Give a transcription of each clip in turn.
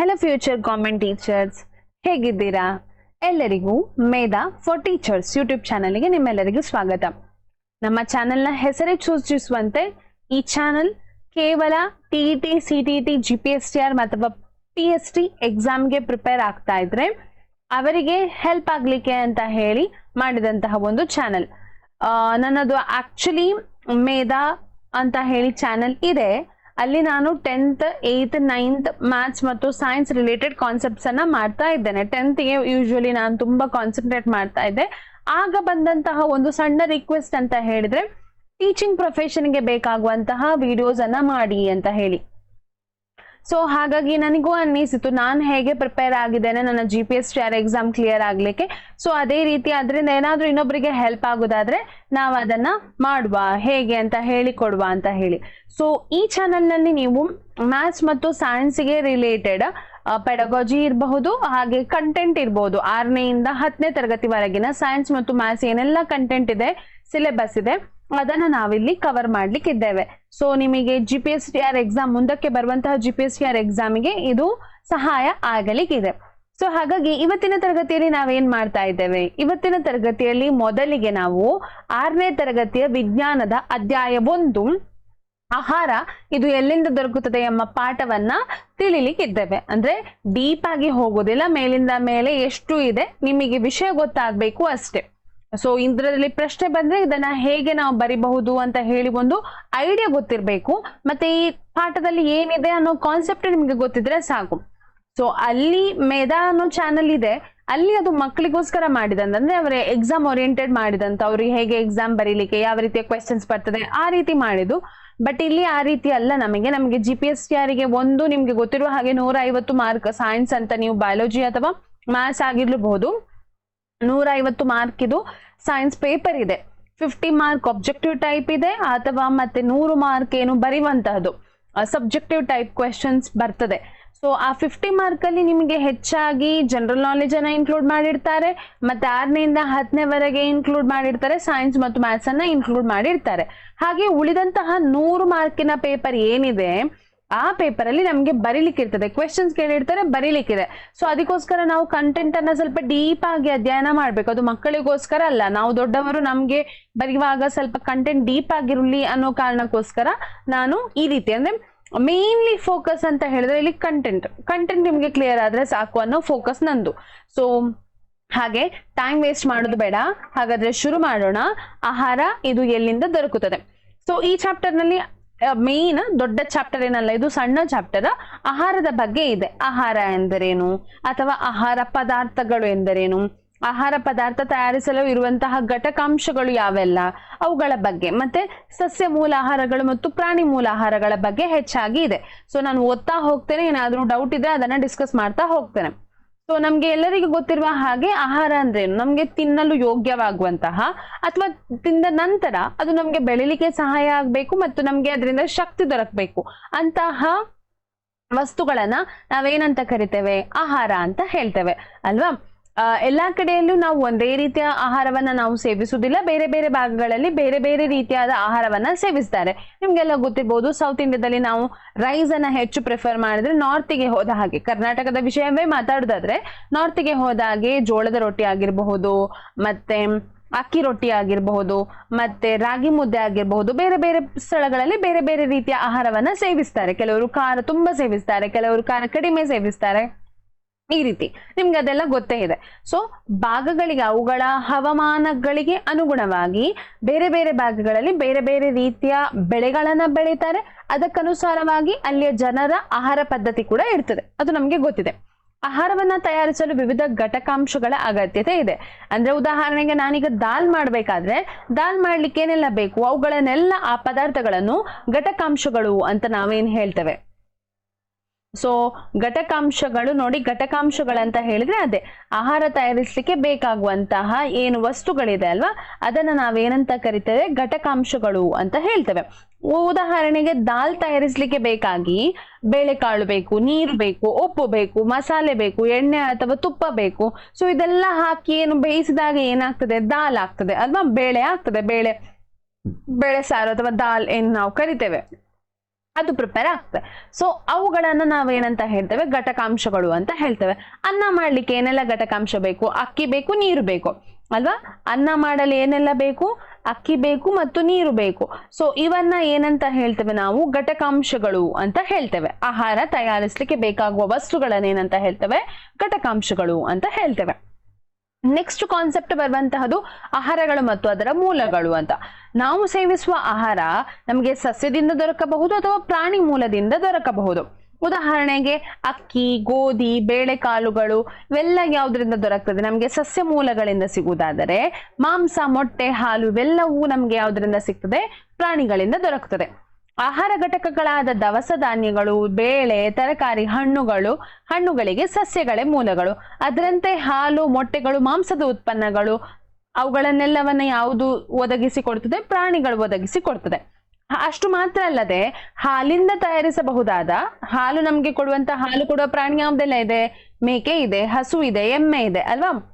Hello future government teachers ಹೇಗಿದ್ದೀರಾ? ಎಲ್ಲರಿಗೂ ಮೇಧಾ for teachers YouTube ಚಾನಲ್ಗೆ ನಿಮ್ಮೆಲ್ಲರಿಗೂ ಸ್ವಾಗತ. ನಮ್ಮ ಚಾನೆಲ್ನ ಹೆಸರೇ ಸೂಚಿಸುವಂತೆ ಈ ಚಾನೆಲ್ ಕೇವಲ T T C T T G P S T R ಅಥವಾ ಪಿ ಎಸ್ ಟಿ ಎಕ್ಸಾಮ್ಗೆ ಪ್ರಿಪೇರ್ ಆಗ್ತಾ ಇದ್ರೆ ಅವರಿಗೆ ಹೆಲ್ಪ್ ಆಗ್ಲಿಕ್ಕೆ ಅಂತ ಹೇಳಿ ಮಾಡಿದಂತಹ ಒಂದು ಚಾನೆಲ್ ನನ್ನದು ಆಕ್ಚುಲಿ ಮೇಧಾ ಅಂತ ಹೇಳಿ ಚಾನೆಲ್ ಇದೆ. ಅಲ್ಲಿ ನಾನು ಟೆಂತ್ ಏಯ್ತ್ ನೈನ್ತ್ ಮ್ಯಾಥ್ಸ್ ಮತ್ತು ಸೈನ್ಸ್ ರಿಲೇಟೆಡ್ ಕಾನ್ಸೆಪ್ಟ್ಸ್ ಅನ್ನ ಮಾಡ್ತಾ ಇದ್ದೇನೆ. ಟೆಂತ್ಗೆ ಯೂಶುವಲಿ ನಾನು ತುಂಬಾ ಕಾನ್ಸಂಟ್ರೇಟ್ ಮಾಡ್ತಾ ಇದ್ದೆ. ಆಗ ಬಂದಂತಹ ಒಂದು ಸಣ್ಣ ರಿಕ್ವೆಸ್ಟ್ ಅಂತ ಹೇಳಿದ್ರೆ ಟೀಚಿಂಗ್ ಪ್ರೊಫೆಷನ್ಗೆ ಬೇಕಾಗುವಂತಹ ವಿಡಿಯೋಸ್ ಅನ್ನ ಮಾಡಿ ಅಂತ ಹೇಳಿ. ಸೊ ಹಾಗಾಗಿ ನನಗೂ ಅನ್ನಿಸಿತು, ನಾನು ಹೇಗೆ ಪ್ರಿಪೇರ್ ಆಗಿದ್ದೇನೆ, ನನ್ನ G P S T R exam clear ಆಗ್ಲಿಕ್ಕೆ. ಸೊ ಅದೇ ರೀತಿ ಅದರಿಂದ ಏನಾದರೂ ಇನ್ನೊಬ್ಬರಿಗೆ ಹೆಲ್ಪ್ ಆಗೋದಾದ್ರೆ ನಾವು ಅದನ್ನ ಮಾಡುವ, ಹೇಗೆ ಅಂತ ಹೇಳಿ ಕೊಡುವ ಅಂತ ಹೇಳಿ. ಸೊ ಈ ಚಾನಲ್ನಲ್ಲಿ ನೀವು ಮ್ಯಾಥ್ಸ್ ಮತ್ತು ಸೈನ್ಸ್ಗೆ ರಿಲೇಟೆಡ್ ಪೆಡಗಾಜಿ ಇರಬಹುದು, ಹಾಗೆ ಕಂಟೆಂಟ್ ಇರಬಹುದು ಇಂದ ಹತ್ತನೇ ತರಗತಿವರೆಗಿನ ಸೈನ್ಸ್ ಮತ್ತು ಮ್ಯಾಥ್ಸ್ ಏನೆಲ್ಲ ಕಂಟೆಂಟ್ ಇದೆ ಸಿಲೆಬಸ್ ಇದೆ. ಅದನ್ನ ನಾವಿಲ್ಲಿ ಕವರ್ ಮಾಡ್ಲಿಕ್ಕೆ ಇದ್ದೇವೆ ಸೊ ನಿಮಗೆ G P S T R exam ಮುಂದಕ್ಕೆ ಬರುವಂತಹ G P S T R ಎಕ್ಸಾಮ್ಗೆ ಇದು ಸಹಾಯ ಆಗಲಿಕ್ಕಿದೆ ಸೊ ಹಾಗಾಗಿ ಇವತ್ತಿನ ತರಗತಿಯಲ್ಲಿ ನಾವೇನ್ ಮಾಡ್ತಾ ಇದ್ದೇವೆ? ಇವತ್ತಿನ ತರಗತಿಯಲ್ಲಿ ಮೊದಲಿಗೆ ನಾವು ಆರನೇ ತರಗತಿಯ ವಿಜ್ಞಾನದ ಅಧ್ಯಾಯ ಒಂದು, ಆಹಾರ ಇದು ಎಲ್ಲಿಂದ ದೊರಕುತ್ತದೆ ಎಂಬ ಪಾಠವನ್ನ ತಿಳಿಲಿಕ್ಕಿದ್ದೇವೆ. ಅಂದ್ರೆ ಡೀಪ್ ಆಗಿ ಹೋಗೋದಿಲ್ಲ ಮೇಲಿಂದ ಮೇಲೆ ಎಷ್ಟು ಇದೆ, ನಿಮಗೆ ವಿಷಯ ಗೊತ್ತಾಗ್ಬೇಕು ಅಷ್ಟೇ. ಸೊ ಇಂದ್ರದಲ್ಲಿ ಪ್ರಶ್ನೆ ಬಂದ್ರೆ ಇದನ್ನ ಹೇಗೆ ನಾವು ಬರಿಬಹುದು ಅಂತ ಹೇಳಿ ಒಂದು ಐಡಿಯಾ ಗೊತ್ತಿರಬೇಕು. ಮತ್ತೆ ಈ ಪಾಠದಲ್ಲಿ ಏನಿದೆ ಅನ್ನೋ ಕಾನ್ಸೆಪ್ಟ್ ನಿಮ್ಗೆ ಗೊತ್ತಿದ್ರೆ ಸಾಕು. ಸೊ ಅಲ್ಲಿ ಮೇಧಾ ಅನ್ನೋ ಚಾನಲ್ ಇದೆ. ಅಲ್ಲಿ ಅದು ಮಕ್ಕಳಿಗೋಸ್ಕರ ಅಂದ್ರೆ ಅವರ ಎಕ್ಸಾಮ್ ಓರಿಯೆಂಟೆಡ್ ಮಾಡಿದಂತ ಅವ್ರಿಗೆ ಹೇಗೆ ಎಕ್ಸಾಮ್ ಬರೀಲಿಕ್ಕೆ, ಯಾವ ರೀತಿಯ ಕ್ವೆಶನ್ಸ್ ಬರ್ತದೆ, ಆ ರೀತಿ ಮಾಡಿದ್ದು. ಬಟ್ ಇಲ್ಲಿ ಆ ರೀತಿ ಅಲ್ಲ ನಮಗೆ. ನಮಗೆ ಜಿ ಪಿ ಎಸ್ ಒಂದು ನಿಮ್ಗೆ ಗೊತ್ತಿರುವ ಹಾಗೆ ನೂರ ಐವತ್ತು ಮಾರ್ಕ್ ಸೈನ್ಸ್ ಅಂತ ನೀವು ಬಯಾಲಜಿ ಅಥವಾ ಮ್ಯಾಥ್ಸ್ ಆಗಿರ್ಲಬಹುದು. ನೂರ ಐವತ್ತು ಮಾರ್ಕ್ ಇದು ಸೈನ್ಸ್ ಪೇಪರ್ ಇದೆ. ಫಿಫ್ಟಿ ಮಾರ್ಕ್ ಆಬ್ಜೆಕ್ಟಿವ್ ಟೈಪ್ ಇದೆ ಅಥವಾ ಮತ್ತೆ ನೂರು ಮಾರ್ಕ್ ಏನು ಬರೆಯುವಂತಹದ್ದು ಸಬ್ಜೆಕ್ಟಿವ್ ಟೈಪ್ ಕ್ವೆಶನ್ಸ್ ಬರ್ತದೆ. ಸೊ ಆ ಫಿಫ್ಟಿ ಮಾರ್ಕ್ ಅಲ್ಲಿ ನಿಮಗೆ ಹೆಚ್ಚಾಗಿ ಜನರಲ್ ನಾಲೆಜ್ ಅನ್ನ ಇನ್ಕ್ಲೂಡ್ ಮಾಡಿರ್ತಾರೆ, ಮತ್ತೆ ಆರನೇಯಿಂದ ಹತ್ತನೇವರೆಗೆ ಇನ್ಕ್ಲೂಡ್ ಮಾಡಿರ್ತಾರೆ ಸೈನ್ಸ್ ಮತ್ತು ಮ್ಯಾಥ್ಸ್ ಅನ್ನ ಇನ್ಕ್ಲೂಡ್ ಮಾಡಿರ್ತಾರೆ. ಹಾಗೆ ಉಳಿದಂತಹ ನೂರು ಮಾರ್ಕಿನ ಪೇಪರ್ ಏನಿದೆ ಆ ಪೇಪರ್ ಅಲ್ಲಿ ನಮಗೆ ಬರೀಲಿಕ್ಕೆ ಇರ್ತದೆ. ಕ್ವೆಶನ್ಸ್ ಕೇಳಿರ್ತಾರೆ ಬರೀಲಿಕ್ಕಿದೆ ಸೊ ಅದಕ್ಕೋಸ್ಕರ ನಾವು ಕಂಟೆಂಟ್ ಅನ್ನ ಸ್ವಲ್ಪ ಡೀಪ್ ಆಗಿ ಅಧ್ಯಯನ ಮಾಡ್ಬೇಕು. ಅದು ಮಕ್ಕಳಿಗೋಸ್ಕರ ಅಲ್ಲ. ನಾವು ದೊಡ್ಡವರು ನಮ್ಗೆ ಬರೆಯುವಾಗ ಸ್ವಲ್ಪ ಕಂಟೆಂಟ್ ಡೀಪ್ ಆಗಿರಲಿ ಅನ್ನೋ ಕಾರಣಕ್ಕೋಸ್ಕರ ನಾನು ಈ ರೀತಿ ಅಂದ್ರೆ ಮೇನ್ಲಿ ಫೋಕಸ್ ಅಂತ ಹೇಳಿದ್ರೆ ಇಲ್ಲಿ ಕಂಟೆಂಟ್ ಕಂಟೆಂಟ್ ನಿಮ್ಗೆ ಕ್ಲಿಯರ್ ಆದ್ರೆ ಸಾಕು ಅನ್ನೋ ಫೋಕಸ್ ನಂದು. ಸೊ ಹಾಗೆ ಟೈಮ್ ವೇಸ್ಟ್ ಮಾಡೋದು ಬೇಡ. ಹಾಗಾದ್ರೆ ಶುರು ಮಾಡೋಣ. ಆಹಾರ ಇದು ಎಲ್ಲಿಂದ ದೊರಕುತ್ತದೆ? ಸೊ ಈ ಚಾಪ್ಟರ್ನಲ್ಲಿ ಮೇನ್ ದೊಡ್ಡ ಚಾಪ್ಟರ್ ಏನಲ್ಲ, ಇದು ಸಣ್ಣ ಚಾಪ್ಟರ್ ಆಹಾರದ ಬಗ್ಗೆ ಇದೆ. ಆಹಾರ ಎಂದರೇನು? ಅಥವಾ ಆಹಾರ ಪದಾರ್ಥಗಳು ಎಂದರೇನು? ಆಹಾರ ಪದಾರ್ಥ ತಯಾರಿಸಲು ಇರುವಂತಹ ಘಟಕಾಂಶಗಳು ಯಾವೆಲ್ಲ? ಅವುಗಳ ಬಗ್ಗೆ. ಮತ್ತೆ ಸಸ್ಯ ಮೂಲ ಆಹಾರಗಳು ಮತ್ತು ಪ್ರಾಣಿ ಮೂಲ ಆಹಾರಗಳ ಬಗ್ಗೆ ಹೆಚ್ಚಾಗಿ ಇದೆ. ಸೊ ನಾನು ಓದ್ತಾ ಹೋಗ್ತೇನೆ. ಏನಾದರೂ ಡೌಟ್ ಇದ್ರೆ ಅದನ್ನ ಡಿಸ್ಕಸ್ ಮಾಡ್ತಾ ಹೋಗ್ತೇನೆ. ಸೊ ನಮ್ಗೆ ಎಲ್ಲರಿಗೂ ಗೊತ್ತಿರುವ ಹಾಗೆ ಆಹಾರ ಅಂದ್ರೇನು ನಮ್ಗೆ ತಿನ್ನಲು ಯೋಗ್ಯವಾಗುವಂತಹ ಅಥವಾ ತಿಂದ ನಂತರ ಅದು ನಮ್ಗೆ ಬೆಳಿಲಿಕ್ಕೆ ಸಹಾಯ ಆಗ್ಬೇಕು ಮತ್ತು ನಮ್ಗೆ ಅದರಿಂದ ಶಕ್ತಿ ದೊರಕಬೇಕು. ಅಂತಹ ವಸ್ತುಗಳನ್ನ ನಾವೇನಂತ ಕರಿತೇವೆ? ಆಹಾರ ಅಂತ ಹೇಳ್ತೇವೆ. ಅಲ್ವಾ? ಎಲ್ಲಾ ಕಡೆಯಲ್ಲೂ ನಾವು ಒಂದೇ ರೀತಿಯ ಆಹಾರವನ್ನ ನಾವು ಸೇವಿಸುವುದಿಲ್ಲ. ಬೇರೆ ಬೇರೆ ಭಾಗಗಳಲ್ಲಿ ಬೇರೆ ಬೇರೆ ರೀತಿಯಾದ ಆಹಾರವನ್ನ ಸೇವಿಸ್ತಾರೆ. ನಿಮ್ಗೆಲ್ಲ ಗೊತ್ತಿರ್ಬೋದು ಸೌತ್ ಇಂಡಿಯಾದಲ್ಲಿ ನಾವು ರೈಸ್ ಅನ್ನ ಹೆಚ್ಚು ಪ್ರಿಫರ್ ಮಾಡಿದ್ರೆ ನಾರ್ತ್ಗೆ ಹೋದ ಹಾಗೆ, ಕರ್ನಾಟಕದ ವಿಷಯವೇ ಮಾತಾಡೋದಾದ್ರೆ ನಾರ್ತಿಗೆ ಹೋದ ಹಾಗೆ ಜೋಳದ ರೊಟ್ಟಿ ಆಗಿರಬಹುದು, ಮತ್ತೆ ಅಕ್ಕಿ ರೊಟ್ಟಿ ಆಗಿರಬಹುದು, ಮತ್ತೆ ರಾಗಿ ಮುದ್ದೆ ಆಗಿರಬಹುದು, ಬೇರೆ ಬೇರೆ ಸ್ಥಳಗಳಲ್ಲಿ ಬೇರೆ ಬೇರೆ ರೀತಿಯ ಆಹಾರವನ್ನ ಸೇವಿಸ್ತಾರೆ. ಕೆಲವರು ಖಾರ ತುಂಬಾ ಸೇವಿಸ್ತಾರೆ, ಕೆಲವರು ಖಾರ ಕಡಿಮೆ ಸೇವಿಸ್ತಾರೆ. ಈ ರೀತಿ ನಿಮ್ಗೆ ಅದೆಲ್ಲ ಗೊತ್ತೇ ಇದೆ. ಸೊ ಭಾಗಗಳಿಗೆ ಅವುಗಳ ಹವಾಮಾನಗಳಿಗೆ ಅನುಗುಣವಾಗಿ ಬೇರೆ ಬೇರೆ ಭಾಗಗಳಲ್ಲಿ ಬೇರೆ ಬೇರೆ ರೀತಿಯ ಬೆಳೆಗಳನ್ನ ಬೆಳೀತಾರೆ. ಅದಕ್ಕನುಸಾರವಾಗಿ ಅಲ್ಲಿಯ ಜನರ ಆಹಾರ ಪದ್ಧತಿ ಕೂಡ ಇರ್ತದೆ. ಅದು ನಮ್ಗೆ ಗೊತ್ತಿದೆ. ಆಹಾರವನ್ನ ತಯಾರಿಸಲು ವಿವಿಧ ಘಟಕಾಂಶಗಳ ಅಗತ್ಯತೆ ಇದೆ. ಅಂದ್ರೆ ಉದಾಹರಣೆಗೆ ನಾನೀಗ ದಾಲ್ ಮಾಡ್ಬೇಕಾದ್ರೆ ದಾಲ್ ಮಾಡ್ಲಿಕ್ಕೆ ಏನೆಲ್ಲ ಬೇಕು? ಅವುಗಳನ್ನೆಲ್ಲ ಆ ಪದಾರ್ಥಗಳನ್ನು ಘಟಕಾಂಶಗಳು ಅಂತ ನಾವೇನ್ ಹೇಳ್ತೇವೆ? ಸೊ ಘಟಕಾಂಶಗಳು ನೋಡಿ, ಘಟಕಾಂಶಗಳಂತ ಹೇಳಿದ್ರೆ ಅದೇ, ಆಹಾರ ತಯಾರಿಸಲಿಕ್ಕೆ ಬೇಕಾಗುವಂತಹ ಏನು ವಸ್ತುಗಳಿದೆ ಅಲ್ವಾ? ಅದನ್ನ ನಾವೇನಂತ ಕರಿತೇವೆ? ಘಟಕಾಂಶಗಳು ಅಂತ ಹೇಳ್ತೇವೆ. ಉದಾಹರಣೆಗೆ ದಾಲ್ ತಯಾರಿಸಲಿಕ್ಕೆ ಬೇಕಾಗಿ ಬೇಳೆಕಾಳು ಬೇಕು, ನೀರು ಬೇಕು, ಉಪ್ಪು ಬೇಕು, ಮಸಾಲೆ ಬೇಕು, ಎಣ್ಣೆ ಅಥವಾ ತುಪ್ಪ ಬೇಕು. ಸೊ ಇದೆಲ್ಲ ಹಾಕಿ ಏನು ಬೇಯಿಸಿದಾಗ ಏನಾಗ್ತದೆ? ದಾಲ್ ಆಗ್ತದೆ ಅಲ್ವಾ? ಬೇಳೆ ಆಗ್ತದೆ. ಬೇಳೆ ಬೇಳೆ ಸಾರು ಅಥವಾ ದಾಲ್ ಏನು ನಾವು ಕರಿತೇವೆ. ಅದು ಪ್ರಿಪೇರ್ ಆಗ್ತದೆ. ಸೊ ಅವುಗಳನ್ನ ನಾವೇನಂತ ಹೇಳ್ತೇವೆ? ಘಟಕಾಂಶಗಳು ಅಂತ ಹೇಳ್ತೇವೆ. ಅನ್ನ ಮಾಡ್ಲಿಕ್ಕೆ ಏನೆಲ್ಲ ಘಟಕಾಂಶ ಬೇಕು? ಅಕ್ಕಿ ಬೇಕು, ನೀರು ಬೇಕು. ಅಲ್ವಾ? ಅನ್ನ ಮಾಡಲು ಏನೆಲ್ಲ ಬೇಕು? ಅಕ್ಕಿ ಬೇಕು ಮತ್ತು ನೀರು ಬೇಕು. ಸೊ ಇವನ್ನ ಏನಂತ ಹೇಳ್ತೇವೆ ನಾವು? ಘಟಕಾಂಶಗಳು ಅಂತ ಹೇಳ್ತೇವೆ. ಆಹಾರ ತಯಾರಿಸ್ಲಿಕ್ಕೆ ಬೇಕಾಗುವ ವಸ್ತುಗಳನ್ನ ಏನಂತ ಹೇಳ್ತೇವೆ? ಘಟಕಾಂಶಗಳು ಅಂತ ಹೇಳ್ತೇವೆ. ನೆಕ್ಸ್ಟ್ ಕಾನ್ಸೆಪ್ಟ್ ಬರುವಂತಹದ್ದು ಆಹಾರಗಳು ಮತ್ತು ಅದರ ಮೂಲಗಳು ಅಂತ. ನಾವು ಸೇವಿಸುವ ಆಹಾರ ನಮಗೆ ಸಸ್ಯದಿಂದ ದೊರಕಬಹುದು ಅಥವಾ ಪ್ರಾಣಿ ಮೂಲದಿಂದ ದೊರಕಬಹುದು. ಉದಾಹರಣೆಗೆ ಅಕ್ಕಿ, ಗೋಧಿ, ಬೇಳೆಕಾಳುಗಳು ಇವೆಲ್ಲ ಯಾವುದರಿಂದ ದೊರಕ್ತದೆ? ನಮಗೆ ಸಸ್ಯ ಮೂಲಗಳಿಂದ ಸಿಗುವುದಾದರೆ ಮಾಂಸ, ಮೊಟ್ಟೆ, ಹಾಲು ಇವೆಲ್ಲವೂ ನಮಗೆ ಯಾವುದರಿಂದ ಸಿಗ್ತದೆ? ಪ್ರಾಣಿಗಳಿಂದ ದೊರಕುತ್ತದೆ ಆಹಾರ ಘಟಕಗಳಾದ ದವಸ ಧಾನ್ಯಗಳು, ಬೇಳೆ, ತರಕಾರಿ, ಹಣ್ಣುಗಳು, ಹಣ್ಣುಗಳಿಗೆ ಸಸ್ಯಗಳೇ ಮೂಲಗಳು. ಅದರಂತೆ ಹಾಲು, ಮೊಟ್ಟೆಗಳು, ಮಾಂಸದ ಉತ್ಪನ್ನಗಳು, ಅವುಗಳನ್ನೆಲ್ಲವನ್ನ ಯಾವುದು ಒದಗಿಸಿ ಕೊಡ್ತದೆ? ಪ್ರಾಣಿಗಳು ಒದಗಿಸಿ ಕೊಡ್ತದೆ. ಅಷ್ಟು ಮಾತ್ರ ಅಲ್ಲದೆ ಹಾಲಿಂದ ತಯಾರಿಸಬಹುದಾದ, ಹಾಲು ನಮಗೆ ಕೊಡುವಂತ ಹಾಲು ಕೊಡುವ ಪ್ರಾಣಿ ಯಾವುದೆಲ್ಲ ಇದೆ? ಮೇಕೆ ಇದೆ, ಹಸು ಇದೆ, ಎಮ್ಮೆ ಇದೆ, ಅಲ್ವಾ?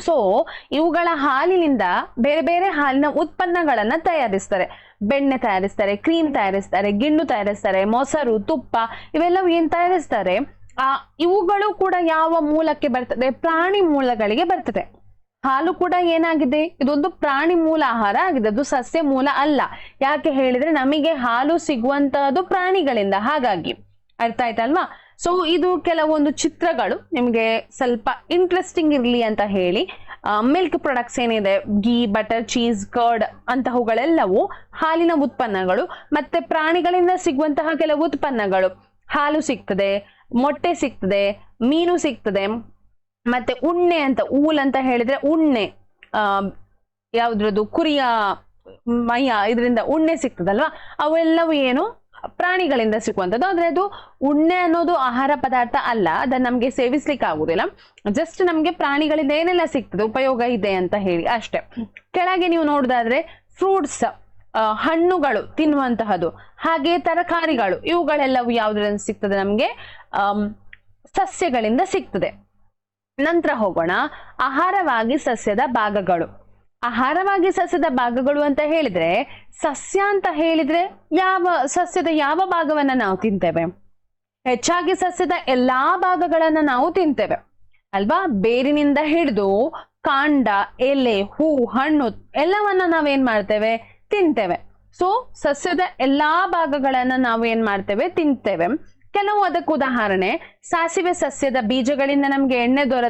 ಸೊ ಇವುಗಳ ಹಾಲಿನಿಂದ ಬೇರೆ ಬೇರೆ ಹಾಲಿನ ಉತ್ಪನ್ನಗಳನ್ನ ತಯಾರಿಸ್ತಾರೆ. ಬೆಣ್ಣೆ ತಯಾರಿಸ್ತಾರೆ ಕ್ರೀಮ್ ತಯಾರಿಸ್ತಾರೆ, ಗಿಣ್ಣು ತಯಾರಿಸ್ತಾರೆ, ಮೊಸರು, ತುಪ್ಪ ಇವೆಲ್ಲವೂ ಏನ್ ತಯಾರಿಸ್ತಾರೆ? ಆ, ಇವುಗಳು ಕೂಡ ಯಾವ ಮೂಲಕ್ಕೆ ಬರ್ತದೆ? ಪ್ರಾಣಿ ಮೂಲಗಳಿಗೆ ಬರ್ತದೆ. ಹಾಲು ಕೂಡ ಏನಾಗಿದೆ? ಇದೊಂದು ಪ್ರಾಣಿ ಮೂಲ ಆಹಾರ ಆಗಿದೆ. ಅದು ಸಸ್ಯ ಮೂಲ ಅಲ್ಲ. ಯಾಕೆ ಹೇಳಿದ್ರೆ ನಮಗೆ ಹಾಲು ಸಿಗುವಂತಹದ್ದು ಪ್ರಾಣಿಗಳಿಂದ. ಹಾಗಾಗಿ ಅರ್ಥ ಆಯ್ತಲ್ವಾ? ಸೊ ಇದು ಕೆಲವೊಂದು ಚಿತ್ರಗಳು. ನಿಮಗೆ ಸ್ವಲ್ಪ ಇಂಟ್ರೆಸ್ಟಿಂಗ್ ಇರಲಿ ಅಂತ ಹೇಳಿ. ಮಿಲ್ಕ್ ಪ್ರಾಡಕ್ಟ್ಸ್ ಏನಿದೆ? ಗೀ ಬಟರ್ ಚೀಸ್ ಕರ್ಡ್ ಅಂತಹವುಗಳೆಲ್ಲವೂ ಹಾಲಿನ ಉತ್ಪನ್ನಗಳು ಮತ್ತೆ ಪ್ರಾಣಿಗಳಿಂದ ಸಿಗುವಂತಹ ಕೆಲವು ಉತ್ಪನ್ನಗಳು. ಹಾಲು ಸಿಗ್ತದೆ, ಮೊಟ್ಟೆ ಸಿಗ್ತದೆ, ಮೀನು ಸಿಗ್ತದೆ, ಮತ್ತೆ ಉಣ್ಣೆ ಅಂತ, ಊಲ್ ಅಂತ ಹೇಳಿದ್ರೆ ಉಣ್ಣೆ. ಯಾವುದ್ರದ್ದು? ಕುರಿಯ ಮೈಯ ಇದರಿಂದ ಉಣ್ಣೆ ಸಿಗ್ತದಲ್ವಾ? ಅವೆಲ್ಲವೂ ಏನು? ಪ್ರಾಣಿಗಳಿಂದ ಸಿಗುವಂಥದ್ದು ಆದ್ರೆ ಅದು ಉಣ್ಣೆ ಅನ್ನೋದು ಆಹಾರ ಪದಾರ್ಥ ಅಲ್ಲ, ಅದನ್ನ ನಮ್ಗೆ ಸೇವಿಸ್ಲಿಕ್ಕೆ ಆಗುದಿಲ್ಲ ಜಸ್ಟ್ ನಮ್ಗೆ ಪ್ರಾಣಿಗಳಿಂದ ಏನೆಲ್ಲ ಸಿಗ್ತದೆ, ಉಪಯೋಗ ಇದೆ ಅಂತ ಹೇಳಿ ಅಷ್ಟೇ. ಕೆಳಗೆ ನೀವು ನೋಡೋದಾದ್ರೆ ಫ್ರೂಟ್ಸ್ ಹಣ್ಣುಗಳು ತಿನ್ನುವಂತಹದ್ದು. ಹಾಗೆ ತರಕಾರಿಗಳು, ಇವುಗಳೆಲ್ಲವೂ ಯಾವುದರಿಂದ ಸಿಗ್ತದೆ ನಮ್ಗೆ? ಸಸ್ಯಗಳಿಂದ ಸಿಗ್ತದೆ. ನಂತರ ಹೋಗೋಣ. ಆಹಾರವಾಗಿ ಸಸ್ಯದ ಭಾಗಗಳು. ಆಹಾರವಾಗಿ ಸಸ್ಯದ ಭಾಗಗಳು ಅಂತ ಹೇಳಿದ್ರೆ, ಸಸ್ಯ ಅಂತ ಹೇಳಿದ್ರೆ ಯಾವ, ಸಸ್ಯದ ಯಾವ ಭಾಗವನ್ನ ನಾವು ತಿಂತೇವೆ? ಹೆಚ್ಚಾಗಿ ಸಸ್ಯದ ಎಲ್ಲಾ ಭಾಗಗಳನ್ನ ನಾವು ತಿಂತೇವೆ. ಅಲ್ವಾ? ಬೇರಿನಿಂದ ಹಿಡಿದು ಕಾಂಡ, ಎಲೆ, ಹೂ, ಹಣ್ಣು ಎಲ್ಲವನ್ನ ನಾವೇನ್ ಮಾಡ್ತೇವೆ? ತಿಂತೇವೆ. ಸೊ ಸಸ್ಯದ ಎಲ್ಲಾ ಭಾಗಗಳನ್ನ ನಾವು ಏನ್ ಮಾಡ್ತೇವೆ? ತಿಂತೇವೆ. ಕೆಲವು ಅದಕ್ಕೆ ಉದಾಹರಣೆ, ಸಾಸಿವೆ ಸಸ್ಯದ ಬೀಜಗಳಿಂದ ನಮ್ಗೆ ಎಣ್ಣೆ ದೊರ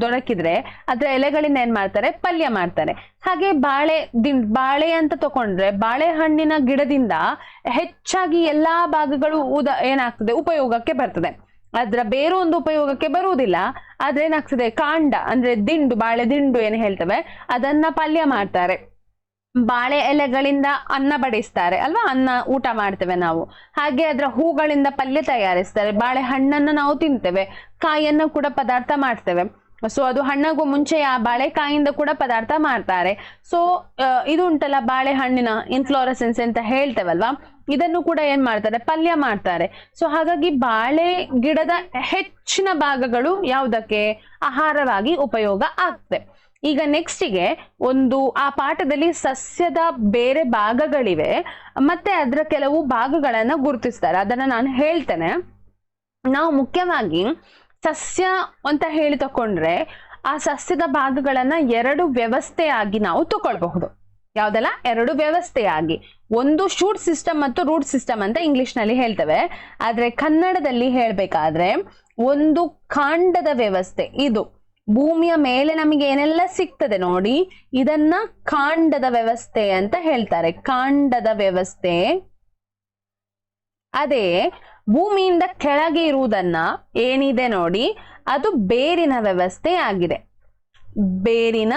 ದೊರಕಿದ್ರೆ ಅದ್ರ ಎಲೆಗಳಿಂದ ಏನ್ ಮಾಡ್ತಾರೆ? ಪಲ್ಯ ಮಾಡ್ತಾರೆ. ಹಾಗೆ ಬಾಳೆ ದಿನ್, ಬಾಳೆ ಅಂತ ತಕೊಂಡ್ರೆ ಬಾಳೆಹಣ್ಣಿನ ಗಿಡದಿಂದ ಹೆಚ್ಚಾಗಿ ಎಲ್ಲಾ ಭಾಗಗಳು ಉದ, ಏನಾಗ್ತದೆ? ಉಪಯೋಗಕ್ಕೆ ಬರ್ತದೆ. ಅದ್ರ ಬೇರೆ ಒಂದು ಉಪಯೋಗಕ್ಕೆ ಬರುವುದಿಲ್ಲ. ಆದ್ರೆ ಏನಾಗ್ತದೆ? ಕಾಂಡ, ಅಂದ್ರೆ ದಿಂಡು, ಬಾಳೆ ದಿಂಡು ಏನ್ ಹೇಳ್ತವೆ? ಅದನ್ನ ಪಲ್ಯ ಮಾಡ್ತಾರೆ. ಬಾಳೆ ಎಲೆಗಳಿಂದ ಅನ್ನ ಬಡಿಸ್ತಾರೆ ಅಲ್ವಾ? ಅನ್ನ ಊಟ ಮಾಡ್ತೇವೆ ನಾವು. ಹಾಗೆ ಅದರ ಹೂಗಳಿಂದ ಪಲ್ಯ ತಯಾರಿಸ್ತಾರೆ. ಬಾಳೆ ಹಣ್ಣನ್ನು ನಾವು ತಿಂತೇವೆ. ಕಾಯಿಯನ್ನು ಕೂಡ ಪದಾರ್ಥ ಮಾಡ್ತೇವೆ. ಸೊ ಅದು ಹಣ್ಣಗೂ ಮುಂಚೆ ಆ ಬಾಳೆಕಾಯಿಂದ ಕೂಡ ಪದಾರ್ಥ ಮಾಡ್ತಾರೆ. ಸೊ ಇದು ಉಂಟಲ್ಲ ಬಾಳೆಹಣ್ಣಿನ ಇನ್ಫ್ಲೋರಸೆನ್ಸ್ ಅಂತ ಹೇಳ್ತೇವಲ್ವಾ? ಇದನ್ನು ಕೂಡ ಏನ್ ಮಾಡ್ತಾರೆ? ಪಲ್ಯ ಮಾಡ್ತಾರೆ. ಸೊ ಹಾಗಾಗಿ ಬಾಳೆ ಗಿಡದ ಹೆಚ್ಚಿನ ಭಾಗಗಳು ಯಾವುದಕ್ಕೆ? ಆಹಾರವಾಗಿ ಉಪಯೋಗ ಆಗ್ತದೆ. ಈಗ ನೆಕ್ಸ್ಟಿಗೆ ಒಂದು ಆ ಪಾಠದಲ್ಲಿ ಸಸ್ಯದ ಬೇರೆ ಭಾಗಗಳಿವೆ, ಮತ್ತೆ ಅದರ ಕೆಲವು ಭಾಗಗಳನ್ನ ಗುರುತಿಸ್ತಾರೆ. ಅದನ್ನ ನಾನು ಹೇಳ್ತೇನೆ. ನಾವು ಮುಖ್ಯವಾಗಿ ಸಸ್ಯ ಅಂತ ಹೇಳಿ ತಕೊಂಡ್ರೆ ಆ ಸಸ್ಯದ ಭಾಗಗಳನ್ನ ಎರಡು ವ್ಯವಸ್ಥೆಯಾಗಿ ನಾವು ತಗೊಳ್ಬಹುದು ಯಾವ್ದಲ್ಲ? ಎರಡು ವ್ಯವಸ್ಥೆಯಾಗಿ. ಒಂದು ಶೂಟ್ ಸಿಸ್ಟಮ್ ಮತ್ತು ರೂಟ್ ಸಿಸ್ಟಮ್ ಅಂತ ಇಂಗ್ಲಿಷ್ನಲ್ಲಿ ಹೇಳ್ತೇವೆ. ಆದ್ರೆ ಕನ್ನಡದಲ್ಲಿ ಹೇಳ್ಬೇಕಾದ್ರೆ ಒಂದು ಕಾಂಡದ ವ್ಯವಸ್ಥೆ, ಇದು. ಭೂಮಿಯ ಮೇಲೆ ನಮಗೆ ಏನೆಲ್ಲ ಸಿಗ್ತದೆ ನೋಡಿ, ಇದನ್ನ ಕಾಂಡದ ವ್ಯವಸ್ಥೆ ಅಂತ ಹೇಳ್ತಾರೆ. ಕಾಂಡದ ವ್ಯವಸ್ಥೆ. ಅದೇ, ಭೂಮಿಯಿಂದ ಕೆಳಗೆ ಇರುವುದನ್ನ ಏನಿದೆ ನೋಡಿ, ಅದು ಬೇರಿನ ವ್ಯವಸ್ಥೆ ಆಗಿದೆ. ಬೇರಿನ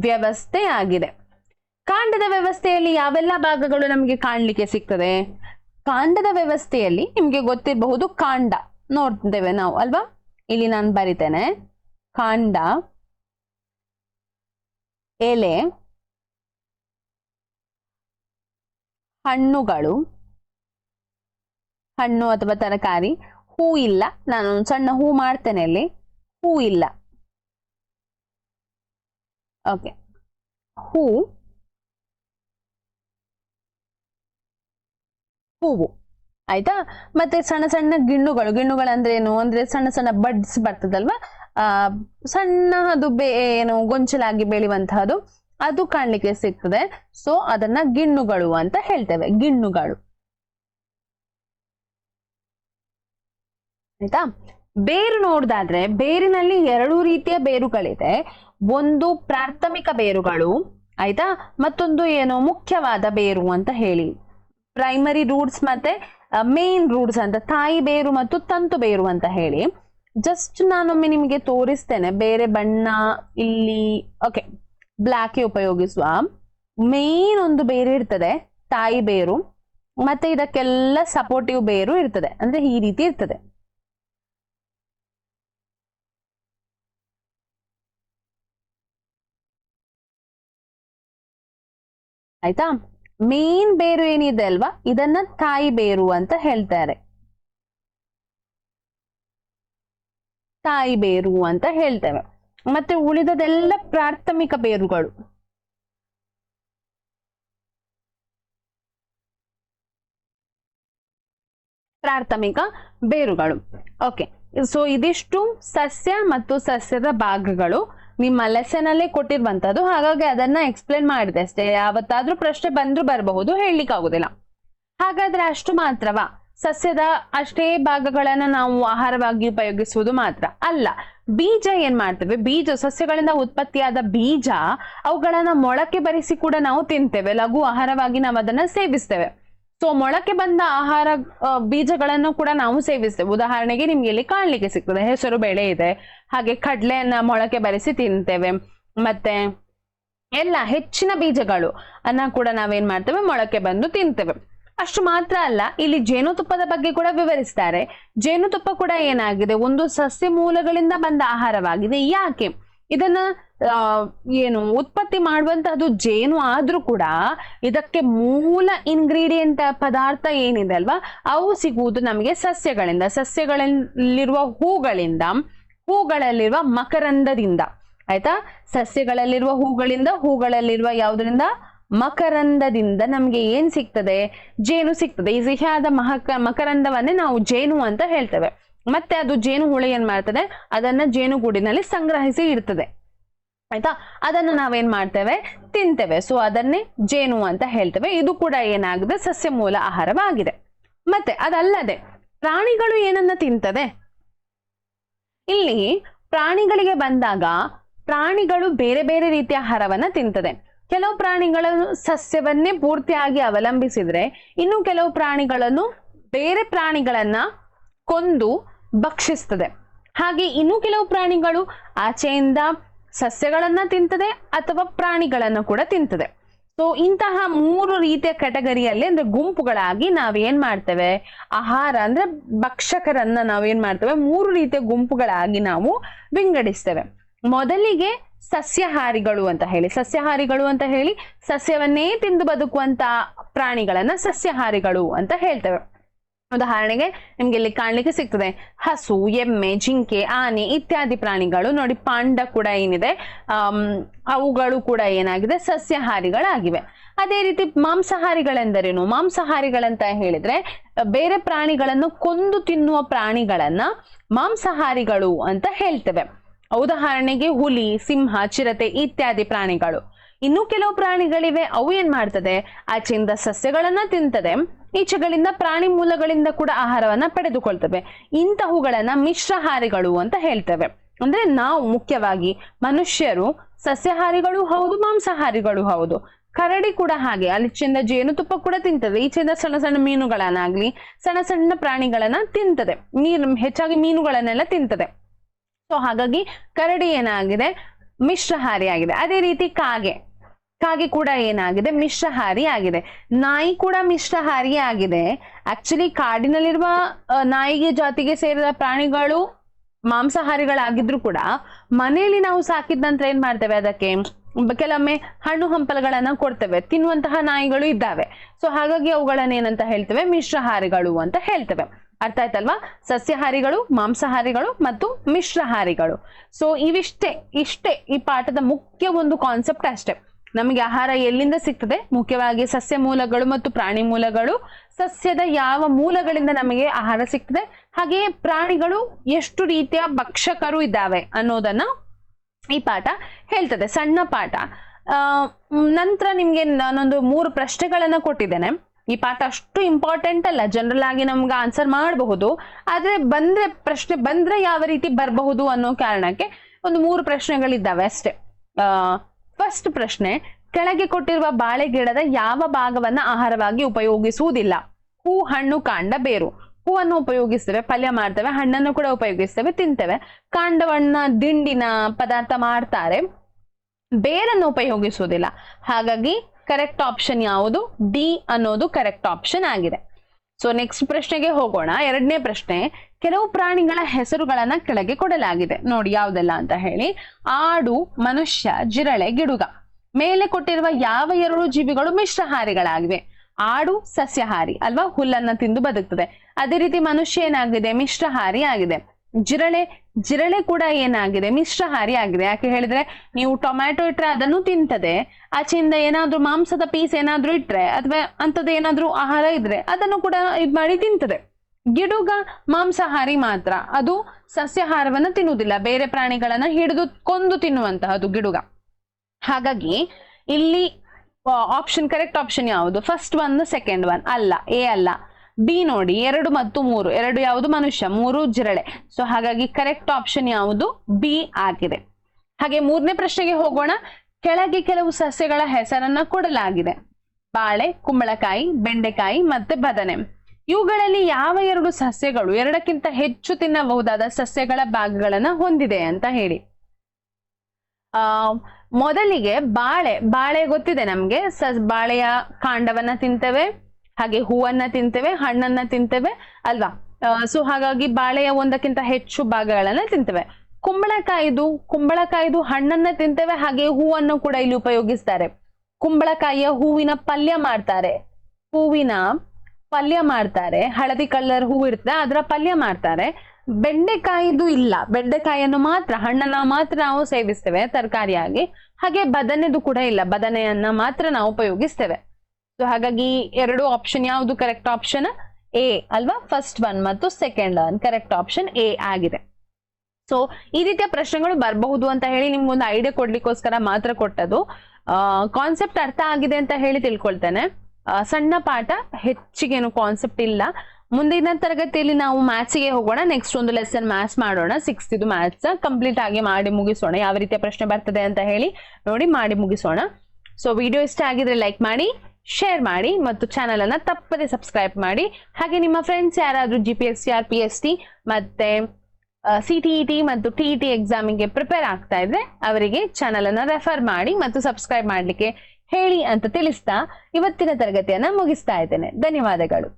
ವ್ಯವಸ್ಥೆ ಆಗಿದೆ. ಕಾಂಡದ ವ್ಯವಸ್ಥೆಯಲ್ಲಿ ಯಾವೆಲ್ಲ ಭಾಗಗಳು ನಮಗೆ ಕಾಣ್ಲಿಕ್ಕೆ ಸಿಗ್ತದೆ? ಕಾಂಡದ ವ್ಯವಸ್ಥೆಯಲ್ಲಿ ನಿಮ್ಗೆ ಗೊತ್ತಿರಬಹುದು ಕಾಂಡ ನೋಡ್ತೇವೆ ನಾವು, ಅಲ್ವಾ? ಇಲ್ಲಿ ನಾನು ಬರಿತೇನೆ. ಕಾಂಡ, ಎಲೆ, ಹಣ್ಣುಗಳು, ಹಣ್ಣು ಅಥವಾ ತರಕಾರಿ, ಹೂ ಇಲ್ಲ. ನಾನು ಸಣ್ಣ ಹೂ ಮಾಡ್ತೇನೆ ಅಲ್ಲಿ. ಹೂ ಇಲ್ಲ. ಓಕೆ ಹೂ, ಹೂವು. ಆಯ್ತಾ? ಮತ್ತೆ ಸಣ್ಣ ಸಣ್ಣ ಗಿಣ್ಣುಗಳು. ಗಿಣ್ಣುಗಳು ಅಂದ್ರೆ ಏನು? ಅಂದ್ರೆ ಸಣ್ಣ ಸಣ್ಣ ಬಡ್ಸ್ ಬರ್ತದಲ್ವಾ? ಆ, ಸಣ್ಣ ಅದು ಬೇ ಏನು, ಗೊಂಚಲಾಗಿ ಬೆಳೆಯುವಂತಹದ್ದು ಅದು ಕಾಣ್ಲಿಕ್ಕೆ ಸಿಗ್ತದೆ. ಸೊ ಅದನ್ನ ಗಿಣ್ಣುಗಳು ಅಂತ ಹೇಳ್ತೇವೆ. ಗಿಣ್ಣುಗಳು. ಆಯ್ತಾ? ಬೇರು ನೋಡ್ದಾದ್ರೆ ಬೇರಿನಲ್ಲಿ ಎರಡು ರೀತಿಯ ಬೇರುಗಳಿದೆ. ಒಂದು ಪ್ರಾಥಮಿಕ ಬೇರುಗಳು, ಆಯ್ತಾ? ಮತ್ತೊಂದು ಏನು, ಮುಖ್ಯವಾದ ಬೇರು ಅಂತ ಹೇಳಿ. ಪ್ರೈಮರಿ ರೂಟ್ಸ್ ಮತ್ತೆ ಮೇನ್ ರೂಟ್ಸ್ ಅಂತ, ತಾಯಿ ಬೇರು ಮತ್ತು ತಂತು ಬೇರು ಅಂತ ಹೇಳಿ. ಜಸ್ಟ್ ನಾನೊಮ್ಮೆ ನಿಮಗೆ ತೋರಿಸ್ತೇನೆ. ಬೇರೆ ಬಣ್ಣ, ಇಲ್ಲಿ ಓಕೆ ಬ್ಲ್ಯಾಕ್ ಉಪಯೋಗಿಸುವ. ಮೇನ್ ಒಂದು ಬೇರು ಇರ್ತದೆ, ತಾಯಿ ಬೇರು. ಮತ್ತೆ ಇದಕ್ಕೆಲ್ಲ ಸಪೋರ್ಟಿವ್ ಬೇರು ಇರ್ತದೆ. ಅಂದ್ರೆ ಈ ರೀತಿ ಇರ್ತದೆ. ಆಯ್ತಾ? ಮೇನ್ ಬೇರು ಏನಿದೆ ಅಲ್ವಾ? ಇದನ್ನ ತಾಯಿ ಬೇರು ಅಂತ ಹೇಳ್ತಾರೆ. ತಾಯಿ ಬೇರು ಅಂತ ಹೇಳ್ತೇವೆ. ಮತ್ತೆ ಉಳಿದದೆಲ್ಲ ಪ್ರಾಥಮಿಕ ಬೇರುಗಳು. ಪ್ರಾಥಮಿಕ ಬೇರುಗಳು. ಓಕೆ ಸೊ ಇದಿಷ್ಟು ಸಸ್ಯ ಮತ್ತು ಸಸ್ಯದ ಭಾಗಗಳು. ನಿಮ್ಮ ಲೆಸನಲ್ಲೇ ಕೊಟ್ಟಿರುವಂತದ್ದು. ಹಾಗಾಗಿ ಅದನ್ನ ಎಕ್ಸ್ಪ್ಲೇನ್ ಮಾಡಿದೆ ಅಷ್ಟೇ. ಯಾವತ್ತಾದ್ರೂ ಪ್ರಶ್ನೆ ಬಂದ್ರು ಬರಬಹುದು ಹೇಳಲಿಕ್ಕೆ ಆಗುದಿಲ್ಲ ಹಾಗಾದ್ರೆ ಅಷ್ಟು ಮಾತ್ರವಾ? ಸಸ್ಯದ ಅಷ್ಟೇ ಭಾಗಗಳನ್ನ ನಾವು ಆಹಾರವಾಗಿ ಉಪಯೋಗಿಸುವುದು ಮಾತ್ರ ಅಲ್ಲ, ಬೀಜ ಏನ್ ಮಾಡ್ತೇವೆ? ಬೀಜ, ಸಸ್ಯಗಳಿಂದ ಉತ್ಪತ್ತಿಯಾದ ಬೀಜ, ಅವುಗಳನ್ನ ಮೊಳಕೆ ಬರಿಸಿ ಕೂಡ ನಾವು ತಿಂತೇವೆ, ಲಘು ಆಹಾರವಾಗಿ ನಾವು ಅದನ್ನ ಸೇವಿಸ್ತೇವೆ. ಸೊ ಮೊಳಕೆ ಬಂದ ಆಹಾರ ಬೀಜಗಳನ್ನು ಕೂಡ ನಾವು ಸೇವಿಸ್ತೇವೆ. ಉದಾಹರಣೆಗೆ ನಿಮ್ಗೆ ಇಲ್ಲಿ ಕಾಣ್ಲಿಕ್ಕೆ ಸಿಗ್ತದೆ, ಹೆಸರು ಬೇಳೆ ಇದೆ, ಹಾಗೆ ಕಡಲೆಯನ್ನ ಮೊಳಕೆ ಬರಿಸಿ ತಿಂತೇವೆ, ಮತ್ತೆ ಎಲ್ಲ ಹೆಚ್ಚಿನ ಬೀಜಗಳು ಅನ್ನ ಕೂಡ ನಾವೇನ್ ಮಾಡ್ತೇವೆ? ಮೊಳಕೆ ಬಂದು ತಿಂತೇವೆ. ಅಷ್ಟು ಮಾತ್ರ ಅಲ್ಲ, ಇಲ್ಲಿ ಜೇನುತುಪ್ಪದ ಬಗ್ಗೆ ಕೂಡ ವಿವರಿಸ್ತಾರೆ. ಜೇನುತುಪ್ಪ ಕೂಡ ಏನಾಗಿದೆ? ಒಂದು ಸಸ್ಯ ಮೂಲಗಳಿಂದ ಬಂದ ಆಹಾರವಾಗಿದೆ. ಯಾಕೆ? ಇದನ್ನ ಏನು, ಉತ್ಪತ್ತಿ ಮಾಡುವಂತಹದ್ದು ಜೇನು ಆದ್ರೂ ಕೂಡ ಇದಕ್ಕೆ ಮೂಲ ಇನ್ಗ್ರೀಡಿಯೆಂಟ್ ಪದಾರ್ಥ ಏನಿದೆ ಅಲ್ವಾ? ಅವು ಸಿಗುವುದು ನಮಗೆ ಸಸ್ಯಗಳಿಂದ. ಸಸ್ಯಗಳಲ್ಲಿರುವ ಹೂಗಳಿಂದ, ಹೂಗಳಲ್ಲಿರುವ ಮಕರಂದದಿಂದ. ಆಯ್ತಾ? ಸಸ್ಯಗಳಲ್ಲಿರುವ ಹೂಗಳಿಂದ, ಹೂಗಳಲ್ಲಿರುವ ಯಾವುದರಿಂದ? ಮಕರಂದದಿಂದ ನಮ್ಗೆ ಏನ್ ಸಿಗ್ತದೆ? ಜೇನು ಸಿಗ್ತದೆ. ಈ ಸಿಹಿಯಾದ ಮಹಕ ಮಕರಂದವನ್ನೇ ನಾವು ಜೇನು ಅಂತ ಹೇಳ್ತೇವೆ. ಮತ್ತೆ ಅದು ಜೇನು ಹುಳಿ ಏನ್ ಮಾಡ್ತದೆ? ಅದನ್ನ ಜೇನುಗೂಡಿನಲ್ಲಿ ಸಂಗ್ರಹಿಸಿ ಇಡ್ತದೆ. ಆಯ್ತಾ? ಅದನ್ನ ನಾವೇನ್ ಮಾಡ್ತೇವೆ? ತಿಂತೇವೆ. ಸೊ ಅದನ್ನೇ ಜೇನು ಅಂತ ಹೇಳ್ತೇವೆ. ಇದು ಕೂಡ ಏನಾಗಿದೆ? ಸಸ್ಯ ಮೂಲ ಆಹಾರವಾಗಿದೆ. ಮತ್ತೆ ಅದಲ್ಲದೆ, ಪ್ರಾಣಿಗಳು ಏನನ್ನ ತಿಂತದೆ? ಇಲ್ಲಿ ಪ್ರಾಣಿಗಳಿಗೆ ಬಂದಾಗ ಪ್ರಾಣಿಗಳು ಬೇರೆ ಬೇರೆ ರೀತಿಯ ಆಹಾರವನ್ನ ತಿಂತದೆ. ಕೆಲವು ಪ್ರಾಣಿಗಳನ್ನು ಸಸ್ಯವನ್ನೇ ಪೂರ್ತಿಯಾಗಿ ಅವಲಂಬಿಸಿದ್ರೆ ಇನ್ನು ಕೆಲವು ಪ್ರಾಣಿಗಳನ್ನು ಬೇರೆ ಪ್ರಾಣಿಗಳನ್ನ ಕೊಂದು ಭಕ್ಷಿಸ್ತದೆ. ಹಾಗೆ ಇನ್ನು ಕೆಲವು ಪ್ರಾಣಿಗಳು ಆಚೆಯಿಂದ ಸಸ್ಯಗಳನ್ನ ತಿಂತದೆ ಅಥವಾ ಪ್ರಾಣಿಗಳನ್ನು ಕೂಡ ತಿಂತದೆ. ಸೊ ಇಂತಹ ಮೂರು ರೀತಿಯ ಕೆಟಗರಿಯಲ್ಲಿ ಅಂದ್ರೆ ಗುಂಪುಗಳಾಗಿ ನಾವೇನ್ ಮಾಡ್ತೇವೆ? ಆಹಾರ ಅಂದ್ರೆ ಭಕ್ಷಕರನ್ನ ನಾವೇನ್ ಮಾಡ್ತೇವೆ? ಮೂರು ರೀತಿಯ ಗುಂಪುಗಳಾಗಿ ನಾವು ವಿಂಗಡಿಸ್ತೇವೆ. ಮೊದಲಿಗೆ ಸಸ್ಯಾಹಾರಿಗಳು ಅಂತ ಹೇಳಿ, ಸಸ್ಯಹಾರಿಗಳು ಅಂತ ಹೇಳಿ ಸಸ್ಯವನ್ನೇ ತಿಂದು ಬದುಕುವಂತ ಪ್ರಾಣಿಗಳನ್ನ ಸಸ್ಯಹಾರಿಗಳು ಅಂತ ಹೇಳ್ತೇವೆ. ಉದಾಹರಣೆಗೆ ನಿಮ್ಗೆ ಇಲ್ಲಿ ಕಾಣ್ಲಿಕ್ಕೆ ಸಿಗ್ತದೆ, ಹಸು, ಎಮ್ಮೆ, ಜಿಂಕೆ, ಆನೆ ಇತ್ಯಾದಿ ಪ್ರಾಣಿಗಳು ನೋಡಿ ಪಾಂಡ ಕೂಡ ಏನಿದೆ ಅವುಗಳು ಕೂಡ ಏನಾಗಿದೆ, ಸಸ್ಯಹಾರಿಗಳಾಗಿವೆ. ಅದೇ ರೀತಿ ಮಾಂಸಾಹಾರಿಗಳೆಂದರೇನು? ಮಾಂಸಾಹಾರಿಗಳಂತ ಹೇಳಿದ್ರೆ ಬೇರೆ ಪ್ರಾಣಿಗಳನ್ನು ಕೊಂದು ತಿನ್ನುವ ಪ್ರಾಣಿಗಳನ್ನ ಮಾಂಸಾಹಾರಿಗಳು ಅಂತ ಹೇಳ್ತೇವೆ. ಉದಾಹರಣೆಗೆ ಹುಲಿ, ಸಿಂಹ, ಚಿರತೆ ಇತ್ಯಾದಿ ಪ್ರಾಣಿಗಳು. ಇನ್ನು ಕೆಲವು ಪ್ರಾಣಿಗಳಿವೆ, ಅವು ಏನ್ ಮಾಡ್ತದೆ? ಆಚೆಯಿಂದ ಸಸ್ಯಗಳನ್ನ ತಿಂತದೆ. ಈಚೆಗಳಿಂದ ಪ್ರಾಣಿ ಮೂಲಗಳಿಂದ ಕೂಡ ಆಹಾರವನ್ನ ಪಡೆದುಕೊಳ್ತವೆ. ಇಂತಹವುಗಳನ್ನ ಮಿಶ್ರಹಾರಿಗಳು ಅಂತ ಹೇಳ್ತೇವೆ. ಅಂದ್ರೆ ನಾವು ಮುಖ್ಯವಾಗಿ ಮನುಷ್ಯರು ಸಸ್ಯಾಹಾರಿಗಳು ಹೌದು, ಮಾಂಸಾಹಾರಿಗಳು ಹೌದು. ಕರಡಿ ಕೂಡ ಹಾಗೆ. ಅಲ್ಲಿಚೆಯಿಂದ ಜೇನುತುಪ್ಪ ಕೂಡ ತಿಂತದೆ. ಈಚೆಯಿಂದ ಸಣ್ಣ ಸಣ್ಣ ಮೀನುಗಳನ್ನಾಗ್ಲಿ, ಸಣ್ಣ ಸಣ್ಣ ಪ್ರಾಣಿಗಳನ್ನ ತಿಂತದೆ. ನೀರು ಹೆಚ್ಚಾಗಿ ಮೀನುಗಳನ್ನೆಲ್ಲ ತಿಂತದೆ. ಸೊ ಹಾಗಾಗಿ ಕರಡಿ ಏನಾಗಿದೆ? ಮಿಶ್ರಹಾರಿ ಆಗಿದೆ. ಅದೇ ರೀತಿ ಕಾಗೆ. ಕಾಗೆ ಕೂಡ ಏನಾಗಿದೆ? ಮಿಶ್ರಹಾರಿ ಆಗಿದೆ. ನಾಯಿ ಕೂಡ ಮಿಶ್ರಹಾರಿ ಆಗಿದೆ. ಆಕ್ಚುಲಿ ಕಾಡಿನಲ್ಲಿರುವ ನಾಯಿಗೆ ಜಾತಿಗೆ ಸೇರಿದ ಪ್ರಾಣಿಗಳು ಮಾಂಸಾಹಾರಿಗಳಾಗಿದ್ರು ಕೂಡ ಮನೆಯಲ್ಲಿ ನಾವು ಸಾಕಿದ ನಂತರ ಏನ್ ಮಾಡ್ತೇವೆ ಅದಕ್ಕೆ? ಕೆಲವೊಮ್ಮೆ ಹಣ್ಣು ಹಂಪಲುಗಳನ್ನ ಕೊಡ್ತೇವೆ. ತಿನ್ನುವಂತಹ ನಾಯಿಗಳು ಇದ್ದಾವೆ. ಸೊ ಹಾಗಾಗಿ ಅವುಗಳನ್ನ ಏನಂತ ಹೇಳ್ತೇವೆ? ಮಿಶ್ರಹಾರಿಗಳು ಅಂತ ಹೇಳ್ತೇವೆ. ಅರ್ಥ ಆಯ್ತಲ್ವಾ? ಸಸ್ಯಾಹಾರಿಗಳು, ಮಾಂಸಾಹಾರಿಗಳು ಮತ್ತು ಮಿಶ್ರಹಾರಿಗಳು ಸೊ ಇವಿಷ್ಟೇ, ಇಷ್ಟೇ ಈ ಪಾಠದ ಮುಖ್ಯ ಒಂದು ಕಾನ್ಸೆಪ್ಟ್ ಅಷ್ಟೇ. ನಮಗೆ ಆಹಾರ ಎಲ್ಲಿಂದ ಸಿಗ್ತದೆ? ಮುಖ್ಯವಾಗಿ ಸಸ್ಯ ಮೂಲಗಳು ಮತ್ತು ಪ್ರಾಣಿ ಮೂಲಗಳು. ಸಸ್ಯದ ಯಾವ ಮೂಲಗಳಿಂದ ನಮಗೆ ಆಹಾರ ಸಿಗ್ತದೆ? ಹಾಗೆಯೇ ಪ್ರಾಣಿಗಳು ಎಷ್ಟು ರೀತಿಯ ಭಕ್ಷಕರು ಇದ್ದಾವೆ ಅನ್ನೋದನ್ನ ಈ ಪಾಠ ಹೇಳ್ತದೆ. ಸಣ್ಣ ಪಾಠ. ನಂತರ ನಿಮ್ಗೆ ನಾನೊಂದು ಮೂರು ಪ್ರಶ್ನೆಗಳನ್ನ ಕೊಟ್ಟಿದ್ದೇನೆ. ಈ ಪಾಠ ಅಷ್ಟು ಇಂಪಾರ್ಟೆಂಟ್ ಅಲ್ಲ. ಜನರಲ್ ಆಗಿ ನಮ್ಗೆ ಆನ್ಸರ್ ಮಾಡಬಹುದು. ಆದ್ರೆ ಬಂದ್ರೆ ಪ್ರಶ್ನೆ, ಬಂದ್ರೆ ಯಾವ ರೀತಿ ಬರಬಹುದು ಅನ್ನೋ ಕಾರಣಕ್ಕೆ ಒಂದು ಮೂರು ಪ್ರಶ್ನೆಗಳಿದ್ದಾವೆ ಅಷ್ಟೇ. ಫಸ್ಟ್ ಪ್ರಶ್ನೆ, ಕೆಳಗೆ ಕೊಟ್ಟಿರುವ ಬಾಳೆ ಗಿಡದ ಯಾವ ಭಾಗವನ್ನ ಆಹಾರವಾಗಿ ಉಪಯೋಗಿಸುವುದಿಲ್ಲ? ಹೂ, ಹಣ್ಣು, ಕಾಂಡ, ಬೇರು. ಹೂವನ್ನು ಉಪಯೋಗಿಸ್ತೇವೆ, ಪಲ್ಯ ಮಾಡ್ತೇವೆ, ಹಣ್ಣನ್ನು ಕೂಡ ಉಪಯೋಗಿಸ್ತೇವೆ, ತಿಂತೇವೆ. ಕಾಂಡವನ್ನ ದಿಂಡಿನ ಪದಾರ್ಥ ಮಾಡ್ತಾರೆ. ಬೇರನ್ನು ಉಪಯೋಗಿಸುವುದಿಲ್ಲ. ಹಾಗಾಗಿ ಕರೆಕ್ಟ್ ಆಪ್ಷನ್ ಯಾವುದು? ಡಿ ಅನ್ನೋದು ಕರೆಕ್ಟ್ ಆಪ್ಷನ್ ಆಗಿದೆ. ಸೊ ನೆಕ್ಸ್ಟ್ ಪ್ರಶ್ನೆಗೆ ಹೋಗೋಣ. ಎರಡನೇ ಪ್ರಶ್ನೆ, ಕೆಲವು ಪ್ರಾಣಿಗಳ ಹೆಸರುಗಳನ್ನ ಕೆಳಗೆ ಕೊಡಲಾಗಿದೆ. ನೋಡಿ, ಯಾವ್ದೆಲ್ಲ ಅಂತ ಹೇಳಿ. ಆಡು, ಮನುಷ್ಯ, ಜಿರಳೆ, ಗಿಡುಗ. ಮೇಲೆ ಕೊಟ್ಟಿರುವ ಯಾವ ಎರಡು ಜೀವಿಗಳು ಮಿಶ್ರಹಾರಿಗಳಾಗಿವೆ? ಆಡು, ಸಸ್ಯಹಾರಿ, ಅಲ್ವಾ? ಹುಲ್ಲನ್ನ ತಿಂದು ಬದುಕ್ತದೆ. ಅದೇ ರೀತಿ ಮನುಷ್ಯ ಏನಾಗಿದೆ? ಮಿಶ್ರಹಾರಿ ಆಗಿದೆ. ಜಿರಳೆ ಜಿರಳೆ ಕೂಡ ಏನಾಗಿದೆ? ಮಿಶ್ರಹಾರಿ ಆಗಿದೆ. ಯಾಕೆ ಹೇಳಿದ್ರೆ ನೀವು ಟೊಮ್ಯಾಟೊ ಇಟ್ರೆ ಅದನ್ನು ತಿಂತದೆ. ಆಚೆಯಿಂದ ಏನಾದ್ರೂ ಮಾಂಸದ ಪೀಸ್ ಏನಾದ್ರೂ ಇಟ್ರೆ ಅಥವಾ ಅಂಥದ್ದು ಏನಾದ್ರೂ ಆಹಾರ ಇದ್ರೆ ಅದನ್ನು ಕೂಡ ಇದು ಮಾಡಿ ತಿಂತದೆ. ಗಿಡುಗ ಮಾಂಸಾಹಾರಿ ಮಾತ್ರ. ಅದು ಸಸ್ಯಾಹಾರವನ್ನು ತಿನ್ನುವುದಿಲ್ಲ. ಬೇರೆ ಪ್ರಾಣಿಗಳನ್ನ ಹಿಡಿದು ಕೊಂದು ತಿನ್ನುವಂತಹದ್ದು ಗಿಡುಗ. ಹಾಗಾಗಿ ಇಲ್ಲಿ ಆಪ್ಷನ್ ಕರೆಕ್ಟ್ ಆಪ್ಷನ್ ಯಾವುದು? ಫಸ್ಟ್ ಒನ್ ಸೆಕೆಂಡ್ ಒನ್ ಅಲ್ಲ, ಎ ಅಲ್ಲ. ಬಿ ನೋಡಿ, ಎರಡು ಮತ್ತು ಮೂರು. ಎರಡು ಯಾವುದು ಮನುಷ್ಯ? ಮೂರು ಜಿರಳೆ. ಸೊ ಹಾಗಾಗಿ ಕರೆಕ್ಟ್ ಆಪ್ಷನ್ ಯಾವುದು? ಬಿ ಆಗಿದೆ. ಹಾಗೆ ಮೂರನೇ ಪ್ರಶ್ನೆಗೆ ಹೋಗೋಣ. ಕೆಳಗೆ ಕೆಲವು ಸಸ್ಯಗಳ ಹೆಸರನ್ನ ಕೊಡಲಾಗಿದೆ. ಬಾಳೆ, ಕುಂಬಳಕಾಯಿ, ಬೆಂಡೆಕಾಯಿ ಮತ್ತೆ ಬದನೆ. ಇವುಗಳಲ್ಲಿ ಯಾವ ಎರಡು ಸಸ್ಯಗಳು ಎರಡಕ್ಕಿಂತ ಹೆಚ್ಚು ತಿನ್ನಬಹುದಾದ ಸಸ್ಯಗಳ ಭಾಗಗಳನ್ನ ಹೊಂದಿದೆ ಅಂತ ಹೇಳಿ. ಆ, ಮೊದಲಿಗೆ ಬಾಳೆ. ಬಾಳೆ ಗೊತ್ತಿದೆ ನಮ್ಗೆ. ಸ ಬಾಳೆಯ ಕಾಂಡವನ್ನ ತಿಂತೇವೆ. ಹಾಗೆ ಹೂವನ್ನ ತಿಂತೇವೆ, ಹಣ್ಣನ್ನ ತಿಂತೇವೆ ಅಲ್ವಾ? ಸೊ ಹಾಗಾಗಿ ಬಾಳೆಯ ಒಂದಕ್ಕಿಂತ ಹೆಚ್ಚು ಭಾಗಗಳನ್ನ ತಿಂತೇವೆ. ಕುಂಬಳಕಾಯಿದು ಕುಂಬಳಕಾಯಿದು ಹಣ್ಣನ್ನ ತಿಂತೇವೆ, ಹಾಗೆ ಹೂವನ್ನು ಕೂಡ ಇಲ್ಲಿ ಉಪಯೋಗಿಸ್ತಾರೆ. ಕುಂಬಳಕಾಯಿಯ ಹೂವಿನ ಪಲ್ಯ ಮಾಡ್ತಾರೆ. ಹೂವಿನ ಪಲ್ಯ ಮಾಡ್ತಾರೆ. ಹಳದಿ ಕಲರ್ ಹೂ ಇರ್ತದೆ ಅದರ ಪಲ್ಯ ಮಾಡ್ತಾರೆ. ಬೆಂಡೆಕಾಯಿದು ಇಲ್ಲ. ಬೆಂಡೆಕಾಯಿಯನ್ನು ಮಾತ್ರ, ಹಣ್ಣನ್ನ ಮಾತ್ರ ನಾವು ಸೇವಿಸ್ತೇವೆ ತರಕಾರಿಯಾಗಿ. ಹಾಗೆ ಬದನೆದು ಕೂಡ ಇಲ್ಲ. ಬದನೆಯನ್ನ ಮಾತ್ರ ನಾವು ಉಪಯೋಗಿಸ್ತೇವೆ. ಸೊ ಹಾಗಾಗಿ ಎರಡು ಆಪ್ಷನ್ ಯಾವುದು? ಕರೆಕ್ಟ್ ಆಪ್ಷನ್ ಎ ಅಲ್ವಾ? ಫಸ್ಟ್ ಒನ್ ಮತ್ತು second one correct option A ಆಗಿದೆ. ಸೊ ಈ ರೀತಿಯ ಪ್ರಶ್ನೆಗಳು ಬರಬಹುದು ಅಂತ ಹೇಳಿ ನಿಮ್ಗೊಂದು ಐಡಿಯಾ ಕೊಡ್ಲಿಕ್ಕೋಸ್ಕರ ಮಾತ್ರ ಕೊಟ್ಟದು ಕಾನ್ಸೆಪ್ಟ್ ಅರ್ಥ ಆಗಿದೆ ಅಂತ ಹೇಳಿ ತಿಳ್ಕೊಳ್ತೇನೆ. ಸಣ್ಣ ಪಾಠ ಹೆಚ್ಚಿಗೇನು ಕಾನ್ಸೆಪ್ಟ್ ಇಲ್ಲ. ಮುಂದಿನ ತರಗತಿಯಲ್ಲಿ ನಾವು ಮ್ಯಾಥ್ಸ್ಗೆ ಹೋಗೋಣ. ನೆಕ್ಸ್ಟ್ ಒಂದು ಲೆಸನ್ ಮ್ಯಾಥ್ಸ್ ಮಾಡೋಣ. ಸಿಕ್ಸ್ ಇದು ಮ್ಯಾಥ್ಸ್ ಕಂಪ್ಲೀಟ್ ಆಗಿ ಮಾಡಿ ಮುಗಿಸೋಣ. ಯಾವ ರೀತಿಯ ಪ್ರಶ್ನೆ ಬರ್ತದೆ ಅಂತ ಹೇಳಿ ನೋಡಿ, ಮಾಡಿ ಮುಗಿಸೋಣ. ಸೊ ವಿಡಿಯೋ ಇಷ್ಟ ಆಗಿದ್ರೆ ಲೈಕ್ ಮಾಡಿ. ಶೇರ್ ಮಾಡಿ ಮತ್ತು ಚಾನಲ್ ಅನ್ನ ತಪ್ಪದೆ ಸಬ್ಸ್ಕ್ರೈಬ್ ಮಾಡಿ. ಹಾಗೆ ನಿಮ್ಮ ಫ್ರೆಂಡ್ಸ್ ಯಾರಾದ್ರೂ G P S C R P S T ಮತ್ತೆ ಸಿ ಟಿ ಇ ಟಿ ಮತ್ತು ಟಿ ಇ ಟಿ ಎಕ್ಸಾಮಿಗೆ ಪ್ರಿಪೇರ್ ಆಗ್ತಾ ಇದ್ರೆ ಅವರಿಗೆ ಚಾನಲ್ ಅನ್ನ ರೆಫರ್ ಮಾಡಿ ಮತ್ತು ಸಬ್ಸ್ಕ್ರೈಬ್ ಮಾಡ್ಲಿಕ್ಕೆ ಹೇಳಿ ಅಂತ ತಿಳಿಸ್ತಾ ಇವತ್ತಿನ ತರಗತಿಯನ್ನ ಮುಗಿಸ್ತಾ ಇದ್ದೇನೆ. ಧನ್ಯವಾದಗಳು.